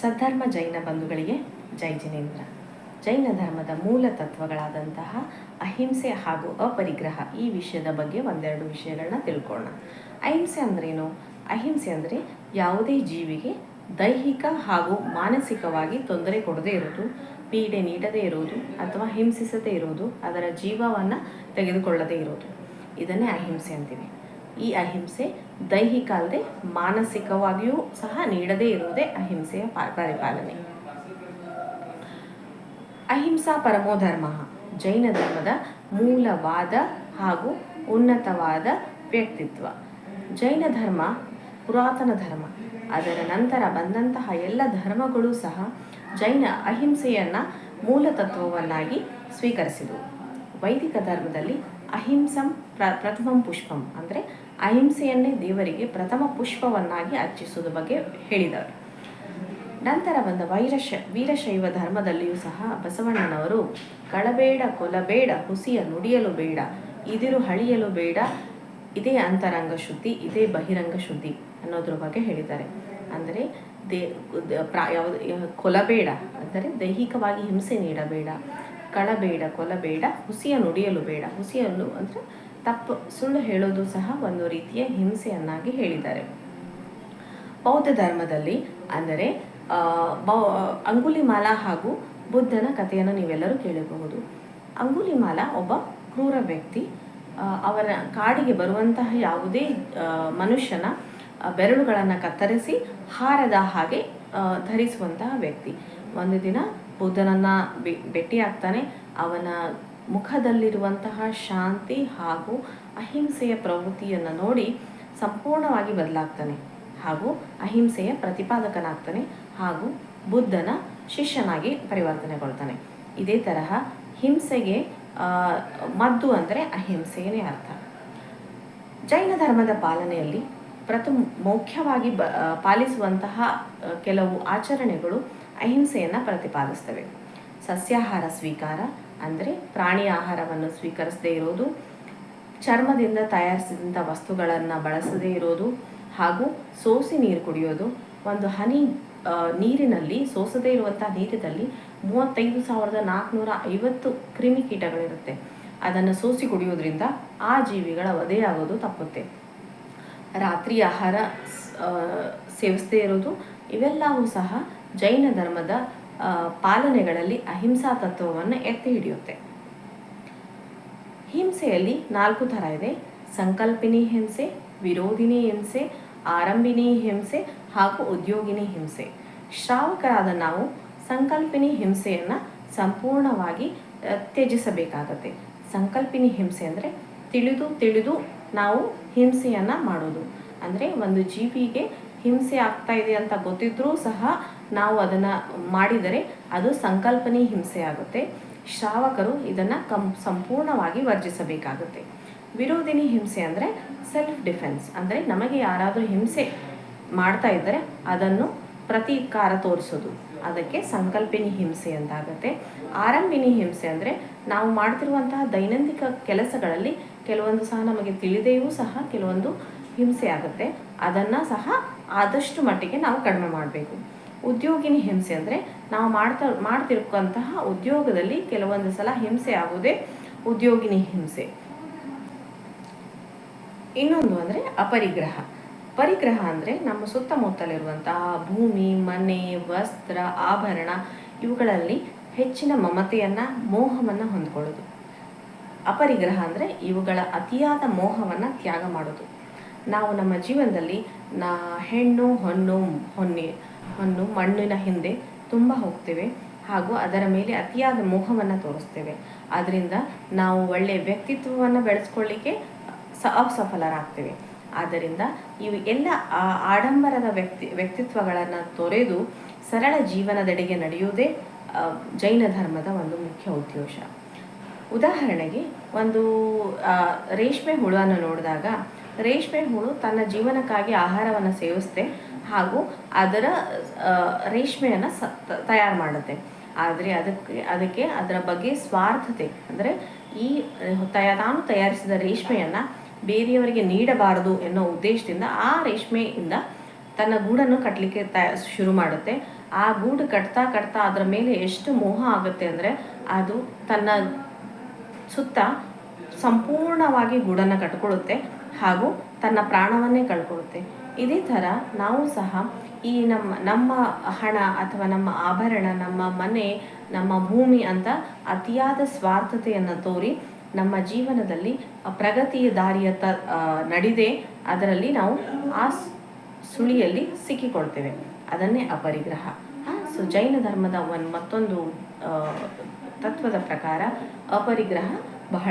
ಸದ್ಧರ್ಮ ಜೈನ ಬಂಧುಗಳಿಗೆ ಜೈ ಜಿನೇಂದ್ರ. ಜೈನ ಧರ್ಮದ ಮೂಲ ತತ್ವಗಳಾದಂತಹ ಅಹಿಂಸೆ ಹಾಗೂ ಅಪರಿಗ್ರಹ ಈ ವಿಷಯದ ಬಗ್ಗೆ ಒಂದೆರಡು ವಿಷಯಗಳನ್ನ ತಿಳ್ಕೊಳ್ಳೋಣ. ಅಹಿಂಸೆ ಅಂದ್ರೇನು? ಅಹಿಂಸೆ ಅಂದರೆ ಯಾವುದೇ ಜೀವಿಗೆ ದೈಹಿಕ ಹಾಗೂ ಮಾನಸಿಕವಾಗಿ ತೊಂದರೆ ಕೊಡದೇ ಇರೋದು, ಪೀಡೆ ನೀಡದೇ ಇರೋದು ಅಥವಾ ಹಿಂಸಿಸದೇ ಇರೋದು, ಅದರ ಜೀವವನ್ನು ತೆಗೆದುಕೊಳ್ಳದೇ ಇರೋದು. ಇದನ್ನೇ ಅಹಿಂಸೆ ಅಂತೀವಿ. ಈ ಅಹಿಂಸೆ ದೈಹಿಕ ಅಲ್ಲದೆ ಮಾನಸಿಕವಾಗಿಯೂ ಸಹ ನೀಡದೇ ಇರುವುದೇ ಅಹಿಂಸೆಯ ಪರಿಪಾಲನೆ. ಅಹಿಂಸಾ ಪರಮೋ ಧರ್ಮ, ಜೈನ ಧರ್ಮದ ಮೂಲವಾದ ಹಾಗೂ ಉನ್ನತವಾದ ವ್ಯಕ್ತಿತ್ವ. ಜೈನ ಧರ್ಮ ಪುರಾತನ ಧರ್ಮ, ಅದರ ನಂತರ ಬಂದಂತಹ ಎಲ್ಲ ಧರ್ಮಗಳು ಸಹ ಜೈನ ಅಹಿಂಸೆಯನ್ನು ಮೂಲ ತತ್ವವನ್ನಾಗಿ ಸ್ವೀಕರಿಸಿದವು. ವೈದಿಕ ಧರ್ಮದಲ್ಲಿ ಅಹಿಂಸಂ ಪ್ರ, ಪ್ರಥಮಂ ಪುಷ್ಪಂ ಅಂದರೆ ಅಹಿಂಸೆಯನ್ನೇ ದೇವರಿಗೆ ಪ್ರಥಮ ಪುಷ್ಪವನ್ನಾಗಿ ಅರ್ಚಿಸುವುದ ಬಗ್ಗೆ ಹೇಳಿದರು ನಂತರ ಬಂದ ವೈರಶ, ವೀರಶೈವ ಧರ್ಮದಲ್ಲಿಯೂ ಸಹ ಬಸವಣ್ಣನವರು ಕಳಬೇಡ, ಕೊಲಬೇಡ, ಹುಸಿಯ ನುಡಿಯಲು ಬೇಡ, ಇದಿರು ಹಳಿಯಲು ಬೇಡ, ಇದೇ ಅಂತರಂಗ ಶುದ್ಧಿ, ಇದೇ ಬಹಿರಂಗ ಶುದ್ಧಿ ಅನ್ನೋದ್ರ ಬಗ್ಗೆ ಹೇಳಿದ್ದಾರೆ. ಅಂದರೆ ದೇ ಪ್ರಾ ಯಾವುದು ಕೊಲಬೇಡ ಅಂದರೆ ದೈಹಿಕವಾಗಿ ಹಿಂಸೆ ನೀಡಬೇಡ ಕಳಬೇಡ, ಕೊಲಬೇಡ, ಹುಸಿಯ ನುಡಿಯಲು ಬೇಡ. ಹುಸಿಯಲು ಅಂದರೆ ತಪ್ಪು, ಸುಳ್ಳು ಹೇಳೋದು ಸಹ ಒಂದು ರೀತಿಯ ಹಿಂಸೆಯನ್ನಾಗಿ ಹೇಳಿದ್ದಾರೆ. ಬೌದ್ಧ ಧರ್ಮದಲ್ಲಿ ಅಂದರೆ ಅಂಗುಲಿಮಾಲ ಹಾಗೂ ಬುದ್ಧನ ಕಥೆಯನ್ನು ನೀವೆಲ್ಲರೂ ಕೇಳಬಹುದು. ಅಂಗುಲಿಮಾಲ ಒಬ್ಬ ಕ್ರೂರ ವ್ಯಕ್ತಿ. ಅವರ ಕಾಡಿಗೆ ಬರುವಂತಹ ಯಾವುದೇ ಮನುಷ್ಯನ ಬೆರಳುಗಳನ್ನು ಕತ್ತರಿಸಿ ಹಾರದ ಹಾಗೆ ಧರಿಸುವಂತಹ ವ್ಯಕ್ತಿ. ಒಂದು ದಿನ ಬುದ್ಧನನ್ನ ಭೇಟಿ ಭೇಟಿಯಾಗ್ತಾನೆ. ಅವನ ಮುಖದಲ್ಲಿರುವಂತಹ ಶಾಂತಿ ಹಾಗೂ ಅಹಿಂಸೆಯ ಪ್ರವೃತ್ತಿಯನ್ನು ನೋಡಿ ಸಂಪೂರ್ಣವಾಗಿ ಬದಲಾಗ್ತಾನೆ ಹಾಗೂ ಅಹಿಂಸೆಯ ಪ್ರತಿಪಾದಕನಾಗ್ತಾನೆ ಹಾಗೂ ಬುದ್ಧನ ಶಿಷ್ಯನಾಗಿ ಪರಿವರ್ತನೆಗೊಳ್ತಾನೆ. ಇದೇ ತರಹ ಹಿಂಸೆಗೆ ಮದ್ದು ಅಂದರೆ ಅಹಿಂಸೆಯೇ ಅರ್ಥ. ಜೈನ ಧರ್ಮದ ಪಾಲನೆಯಲ್ಲಿ ಪ್ರಥಮ ಮುಖ್ಯವಾಗಿ ಪಾಲಿಸುವಂತಹ ಕೆಲವು ಆಚರಣೆಗಳು ಅಹಿಂಸೆಯನ್ನು ಪ್ರತಿಪಾದಿಸ್ತವೆ. ಸಸ್ಯಾಹಾರ ಸ್ವೀಕಾರ ಅಂದರೆ ಪ್ರಾಣಿ ಆಹಾರವನ್ನು ಸ್ವೀಕರಿಸದೇ ಇರೋದು, ಚರ್ಮದಿಂದ ತಯಾರಿಸಿದಂಥ ವಸ್ತುಗಳನ್ನು ಬಳಸದೇ ಇರೋದು ಹಾಗೂ ಸೋಸಿ ನೀರು ಕುಡಿಯೋದು. ಒಂದು ಹನಿ ನೀರಿನಲ್ಲಿ, ಸೋಸದೇ ಇರುವಂಥ ನೀರಿನಲ್ಲಿ ಮೂವತ್ತೈದು ಸಾವಿರದ ನಾಲ್ಕುನೂರ ಐವತ್ತು ಕ್ರಿಮಿಕೀಟಗಳಿರುತ್ತೆ ಅದನ್ನು ಸೋಸಿ ಕುಡಿಯೋದ್ರಿಂದ ಆ ಜೀವಿಗಳ ವಧೆಯಾಗೋದು ತಪ್ಪುತ್ತೆ. ರಾತ್ರಿ ಆಹಾರ ಸೇವಿಸದೇ ಇರೋದು, ಇವೆಲ್ಲವೂ ಸಹ ಜೈನ ಧರ್ಮದ ಪಾಲನೆಗಳಲ್ಲಿ ಅಹಿಂಸಾ ತತ್ವವನ್ನು ಎತ್ತಿ ಹಿಡಿಯುತ್ತೆ. ಹಿಂಸೆಯಲ್ಲಿ ನಾಲ್ಕು ಥರ ಇದೆ. ಸಂಕಲ್ಪಿನಿ ಹಿಂಸೆ, ವಿರೋಧಿನಿ ಹಿಂಸೆ ಆರಂಭಿನಿ ಹಿಂಸೆ ಹಾಗೂ ಉದ್ಯೋಗಿನಿ ಹಿಂಸೆ. ಶ್ರಾವಕರಾದ ನಾವು ಸಂಕಲ್ಪಿನಿ ಹಿಂಸೆಯನ್ನು ಸಂಪೂರ್ಣವಾಗಿ ತ್ಯಜಿಸಬೇಕಾಗತ್ತೆ. ಸಂಕಲ್ಪಿನಿ ಹಿಂಸೆ ಅಂದರೆ ತಿಳಿದು ತಿಳಿದು ನಾವು ಹಿಂಸೆಯನ್ನು ಮಾಡೋದು. ಅಂದರೆ ಒಂದು ಜೀವಿಗೆ ಹಿಂಸೆ ಆಗ್ತಾ ಇದೆ ಅಂತ ಗೊತ್ತಿದ್ರೂ ಸಹ ನಾವು ಅದನ್ನು ಮಾಡಿದರೆ ಅದು ಸಂಕಲ್ಪನೆ ಹಿಂಸೆ ಆಗುತ್ತೆ. ಶ್ರಾವಕರು ಇದನ್ನು ಕಂ, ಸಂಪೂರ್ಣವಾಗಿ ವರ್ಜಿಸಬೇಕಾಗುತ್ತೆ. ವಿರೋಧಿನಿ ಹಿಂಸೆ ಅಂದರೆ ಸೆಲ್ಫ್ ಡಿಫೆನ್ಸ್ ಅಂದರೆ ನಮಗೆ ಯಾರಾದರೂ ಹಿಂಸೆ ಮಾಡ್ತಾ ಇದ್ದರೆ ಅದನ್ನು ಪ್ರತೀಕಾರ ತೋರಿಸೋದು. ಅದಕ್ಕೆ ಸಂಕಲ್ಪಿನಿ ಹಿಂಸೆ ಅಂತಾಗುತ್ತೆ. ಆರಂಭಿನಿ ಹಿಂಸೆ ಅಂದರೆ ನಾವು ಮಾಡ್ತಿರುವಂತಹ ದೈನಂದಿನ ಕೆಲಸಗಳಲ್ಲಿ ಕೆಲವೊಂದು ಸಹ ನಮಗೆ ತಿಳಿದೆಯೂ ಸಹ ಕೆಲವೊಂದು ಹಿಂಸೆ ಆಗುತ್ತೆ. ಅದನ್ನು ಸಹ ಆದಷ್ಟು ಮಟ್ಟಿಗೆ ನಾವು ಕಡಿಮೆ ಮಾಡಬೇಕು. ಉದ್ಯೋಗಿನಿ ಹಿಂಸೆ ಅಂದರೆ ನಾವು ಮಾಡ್ತಾ ಮಾಡ್ತಿರ್ಕಂತಹ ಉದ್ಯೋಗದಲ್ಲಿ ಕೆಲವೊಂದು ಸಲ ಹಿಂಸೆ ಆಗೋದೇ ಉದ್ಯೋಗಿನಿ ಹಿಂಸೆ. ಇನ್ನೊಂದು ಅಂದರೆ ಅಪರಿಗ್ರಹ. ಪರಿಗ್ರಹ ಅಂದರೆ ನಮ್ಮ ಸುತ್ತಮುತ್ತಲಿರುವಂತಹ ಭೂಮಿ, ಮನೆ, ವಸ್ತ್ರ, ಆಭರಣ, ಇವುಗಳಲ್ಲಿ ಹೆಚ್ಚಿನ ಮಮತೆಯನ್ನು, ಮೋಹವನ್ನು ಹೊಂದ್ಕೊಳ್ಳೋದು. ಅಪರಿಗ್ರಹ ಅಂದರೆ ಇವುಗಳ ಅತಿಯಾದ ಮೋಹವನ್ನು ತ್ಯಾಗ ಮಾಡೋದು. ನಾವು ನಮ್ಮ ಜೀವನದಲ್ಲಿ ನಾ, ಹೆಣ್ಣು, ಹೊನ್ನು, ಹೊನ್ನೆ ಹೊನ್ನು ಮಣ್ಣಿನ ಹಿಂದೆ ತುಂಬ ಹೋಗ್ತೇವೆ ಹಾಗೂ ಅದರ ಮೇಲೆ ಅತಿಯಾದ ಮೋಹವನ್ನು ತೋರಿಸ್ತೇವೆ. ಅದರಿಂದ ನಾವು ಒಳ್ಳೆಯ ವ್ಯಕ್ತಿತ್ವವನ್ನು ಬೆಳೆಸ್ಕೊಳ್ಳಿಕ್ಕೆ ಸ ಅಸಫಲರಾಗ್ತೇವೆ. ಆದ್ದರಿಂದ ಇವು ಎಲ್ಲ ಆಡಂಬರದ ವ್ಯಕ್ತಿ, ವ್ಯಕ್ತಿತ್ವಗಳನ್ನು ತೊರೆದು ಸರಳ ಜೀವನದೆಡೆಗೆ ನಡೆಯುವುದೇ ಜೈನ ಧರ್ಮದ ಒಂದು ಮುಖ್ಯ ಉದ್ದೇಶ. ಉದಾಹರಣೆಗೆ ಒಂದು ರೇಷ್ಮೆ ಹುಳನ್ನು ನೋಡಿದಾಗ ರೇಷ್ಮೆ ಹುಳು ತನ್ನ ಜೀವನಕ್ಕಾಗಿ ಆಹಾರವನ್ನು ಸೇವಿಸುತ್ತೆ ಹಾಗೂ ಅದರ ರೇಷ್ಮೆಯನ್ನು ಸ ತಯಾರು ಮಾಡುತ್ತೆ. ಆದರೆ ಅದಕ್ಕೆ ಅದಕ್ಕೆ ಅದರ ಬಗ್ಗೆ ಸ್ವಾರ್ಥತೆ, ಅಂದರೆ ಈ, ತಯ, ತಾನು ತಯಾರಿಸಿದ ರೇಷ್ಮೆಯನ್ನು ಬೇರೆಯವರಿಗೆ ನೀಡಬಾರದು ಎನ್ನೋ ಉದ್ದೇಶದಿಂದ ಆ ರೇಷ್ಮೆಯಿಂದ ತನ್ನ ಗೂಡನ್ನು ಕಟ್ಟಲಿಕ್ಕೆ ತ, ಶುರು ಮಾಡುತ್ತೆ. ಆ ಗೂಡು ಕಟ್ತಾ ಕಟ್ತಾ ಅದರ ಮೇಲೆ ಎಷ್ಟು ಮೋಹ ಆಗುತ್ತೆ ಅಂದರೆ ಅದು ತನ್ನ ಸುತ್ತ ಸಂಪೂರ್ಣವಾಗಿ ಗೂಡನ್ನು ಕಟ್ಕೊಳ್ಳುತ್ತೆ. ಹಾಗೂ ತನ್ನ ಪ್ರಾಣವನ್ನೇ ಕಳ್ಕೊಳ್ಳುತ್ತೆ ಇದೇ ಥರ ನಾವು ಸಹ ಈ ನಮ್ಮ ನಮ್ಮ ಹಣ ಅಥವಾ ನಮ್ಮ ಆಭರಣ, ನಮ್ಮ ಮನೆ, ನಮ್ಮ ಭೂಮಿ ಅಂತ ಅತಿಯಾದ ಸ್ವಾರ್ಥತೆಯನ್ನು ತೋರಿ ನಮ್ಮ ಜೀವನದಲ್ಲಿ ಪ್ರಗತಿಯ ದಾರಿಯತ್ತ ತ ನಡೆದೇ. ಅದರಲ್ಲಿ ನಾವು ಆ ಸುಳಿಯಲ್ಲಿ ಸಿಕ್ಕಿಕೊಳ್ತೇವೆ. ಅದನ್ನೇ ಅಪರಿಗ್ರಹ. ಸೊ ಜೈನ ಧರ್ಮದ ಒಂದು ಮತ್ತೊಂದು ತತ್ವದ ಪ್ರಕಾರ ಅಪರಿಗ್ರಹ ಬಹಳ